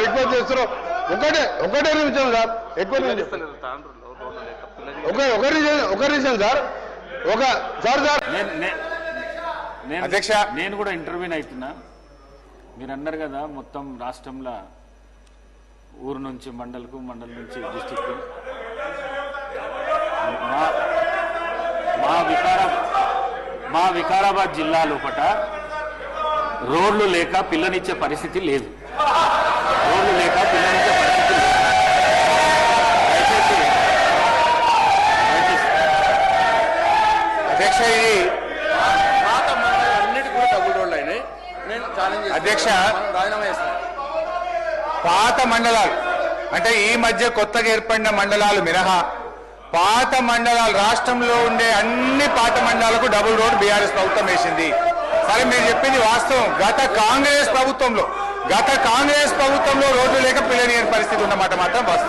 Request చేస్తున్నాం ఒకటే ఒకటే నిమిషం సార్. ఎక్కువ ఒక రీజన్ ఒక రీజన్ సార్. ఒక సార్ సార్. నేను నే- నేను అధ్యక్ష. నేను కూడా ఇంటర్వ్యూని అవుతున్నా మీరు అన్నారు కదా మొత్తం రాష్ట్రంలో ఊరు నుంచి మండలకు మండలం నుంచి డిస్టిక్ మా మా వికారాబాద్ మా వికారాబాద్ జిల్లా లోపట రోడ్లు లేక పిల్లనిచ్చే పరిస్థితి లేదు. రోడ్లు లేక పిల్లనిచ్చే పరిస్థితి అధ్యక్ష ఇది పాత మండలాలన్నిటి కూడా డబుల్ రోడ్లు అయినాయి. నేను ఛాలెంజ్ చేస్తున్నాను. అధ్యక్ష. రాజీనామా చేస్తాను. పాత మండలాలు అంటే ఈ మధ్య కొత్తగా ఏర్పడిన మండలాలు మినహా పాత మండలాలు రాష్ట్రంలో ఉండే అన్ని పాత మండలాలకు డబుల్ రోడ్ బీఆర్ఎస్ ప్రభుత్వం వేసింది. సరే మీరు చెప్పింది వాస్తవం. గత కాంగ్రెస్ ప్రభుత్వంలో గత కాంగ్రెస్ ప్రభుత్వంలో రోడ్లు లేక పిల్లని పరిస్థితి ఉన్నమాట మాత్రం వాస్తవం